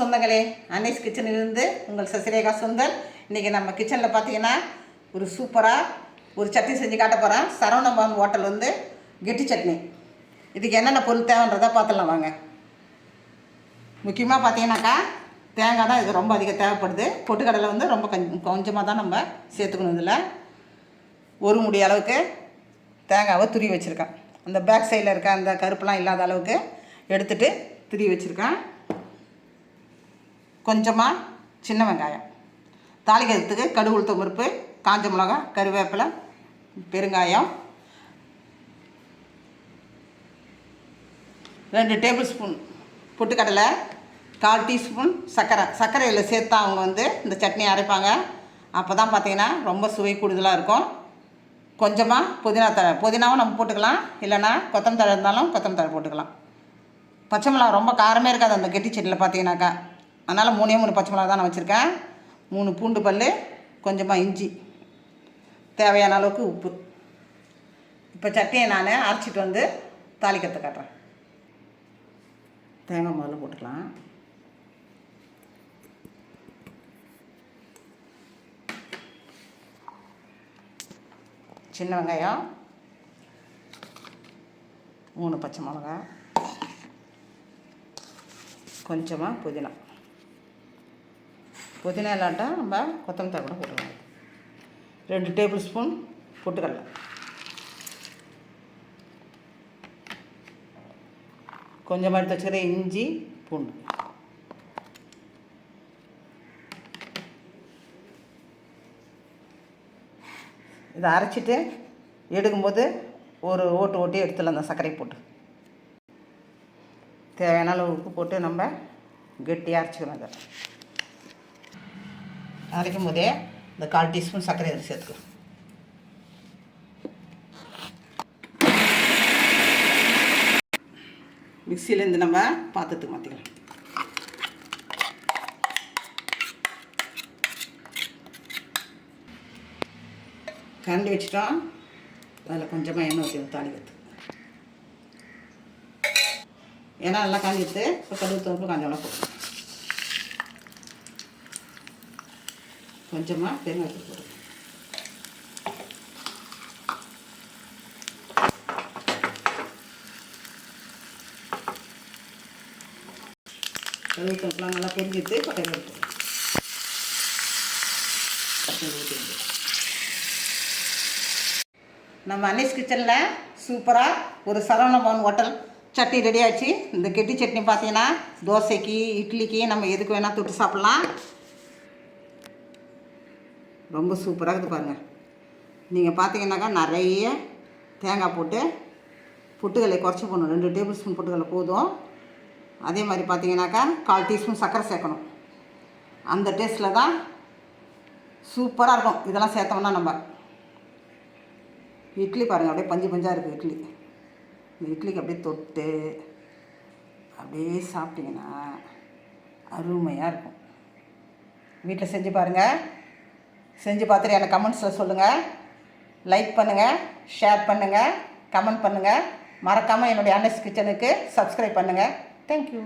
சொந்தங்களே. அன்னைஸ் கிச்சனிலிருந்து உங்கள் சசிரேகா சுந்தர். இன்றைக்கி நம்ம கிச்சனில் பார்த்தீங்கன்னா ஒரு சூப்பராக ஒரு சட்னி செஞ்சு காட்ட போகிறேன் சரவணபவன் ஹோட்டல் வந்து கெட்டி சட்னி. இதுக்கு என்னென்ன பொருள் தேவைன்றதை பார்த்துடலாம் வாங்க. முக்கியமாக பார்த்தீங்கன்னாக்கா தேங்காய் தான் இது ரொம்ப அதிகம் தேவைப்படுது. பொட்டுக்கடலை வந்து ரொம்ப கொஞ்சம் கொஞ்சமாக தான் நம்ம சேர்த்துக்கணும் இதில். ஒரு முடி அளவுக்கு தேங்காவை துருவி வச்சுருக்கேன். அந்த பேக் சைடில் இருக்க அந்த கருப்பெலாம் இல்லாத அளவுக்கு எடுத்துட்டு துருவி வச்சுருக்கேன். கொஞ்சமாக சின்ன வெங்காயம். தாளிக்கிறதுக்கு கடுகு உளுத்த பருப்பு காஞ்ச மிளகா கருவேப்பிலை பெருங்காயம். ரெண்டு டேபிள் ஸ்பூன் பொட்டுக்கடலை கால் டீஸ்பூன் சர்க்கரை. சர்க்கரையில் சேர்த்தா அவங்க வந்து இந்த சட்னி அரைப்பாங்க. அப்போ தான் பார்த்தீங்கன்னா ரொம்ப சுவை கூடுதலாக இருக்கும். கொஞ்சமாக புதினா தழை. புதினாவும் நம்ம போட்டுக்கலாம். இல்லைன்னா கொத்தமல்லி தழை இருந்தாலும் கொத்தமல்லி தழை போட்டுக்கலாம். பச்சை மிளகா ரொம்ப காரமே இருக்காது அந்த கெட்டி செடியில் பார்த்தீங்கன்னாக்கா. அதனால் மூணே மூணு பச்சை மிளகா தான் நான் வச்சுருக்கேன். மூணு பூண்டு பல் கொஞ்சமாக இஞ்சி. தேவையான அளவுக்கு உப்பு. இப்போ சட்னியை நான் அரைச்சிட்டு வந்து தாளிக்கிறத காட்டுறேன். தேங்காய் முதல்ல போட்டுக்கலாம். சின்ன வெங்காயம். மூணு பச்சை மிளகா. கொஞ்சமாக புதினா. புதினா இல்லாட்டா நம்ம கொத்தமல்லி தழை கூட போட்டுக்கலாம். ரெண்டு டேபிள் ஸ்பூன் பொட்டுக்கடலை. கொஞ்சமாக எடுத்து வச்சுக்கிற இஞ்சி பூண்டு. இதை அரைச்சிட்டு எடுக்கும்போது ஒரு ஓட்டு ஓட்டி எடுத்துடலாம் அந்த சர்க்கரை போட்டு. தேவையான அளவுக்கு போட்டு நம்ம கெட்டியாக அரைச்சிக்கணும் அதை. அரைக்கும் போதே இந்த கால் டீஸ்பூன் சர்க்கரை அதில் சேர்த்துக்கலாம் மிக்சியிலேருந்து நம்ம பாத்திரத்துக்கு மாற்றிக்கலாம் கரண்டி வச்சிட்டோம். அதில் கொஞ்சமாக எண்ணெய் ஊற்றி தாளிக்கிறது ஏன்னா நல்லா காஞ்சிட்டு இப்போ கடுகு தோப்பு காஞ்சவெல்லாம் போட்டு கொஞ்சமாக பெருங்காயத்தூள் போட்டு கடுகு தோப்புலாம் நல்லா பொரிஞ்சிட்டு பட்டையில் எடுத்து நம்ம அன்னைஸ் கிச்சனில் சூப்பராக ஒரு சரவண பவன் ஹோட்டல். சட்னி ரெடி ஆச்சு இந்த கெட்டி சட்னி பார்த்தீங்கன்னா தோசைக்கு இட்லிக்கு நம்ம எதுக்கு வேணால் தொட்டு சாப்பிட்லாம். ரொம்ப சூப்பராக இருக்குது பாருங்கள் நீங்கள் பார்த்தீங்கன்னாக்கா நிறைய தேங்காய் போட்டு பொட்டுக்கல்லை குறைச்சி போடணும். ரெண்டு டேபிள் ஸ்பூன் பொட்டுக்கல்லை போதும். அதே மாதிரி பார்த்தீங்கன்னாக்கா கால் டீஸ்பூன் சர்க்கரை சேர்க்கணும். அந்த டேஸ்ட்டில் தான் சூப்பராக இருக்கும். இதெல்லாம் சேர்த்தோம்னா நம்ம இட்லி பாருங்கள் அப்படியே பஞ்சு பஞ்சாக இருக்குது இட்லி. இந்த இட்லிக்கு அப்படியே தொட்டு அப்படியே சாப்பிட்டிங்கன்னா அருமையாக இருக்கும். வீட்டில் செஞ்சு பாருங்கள் செஞ்சு பார்த்துட்டு எனக்கு கமெண்ட்ஸில் சொல்லுங்கள் லைக் பண்ணுங்கள் ஷேர் பண்ணுங்கள் கமெண்ட் பண்ணுங்கள் மறக்காமல் என்னுடைய அன்னஸ் கிச்சனுக்கு சப்ஸ்கிரைப் பண்ணுங்கள் தேங்க்யூ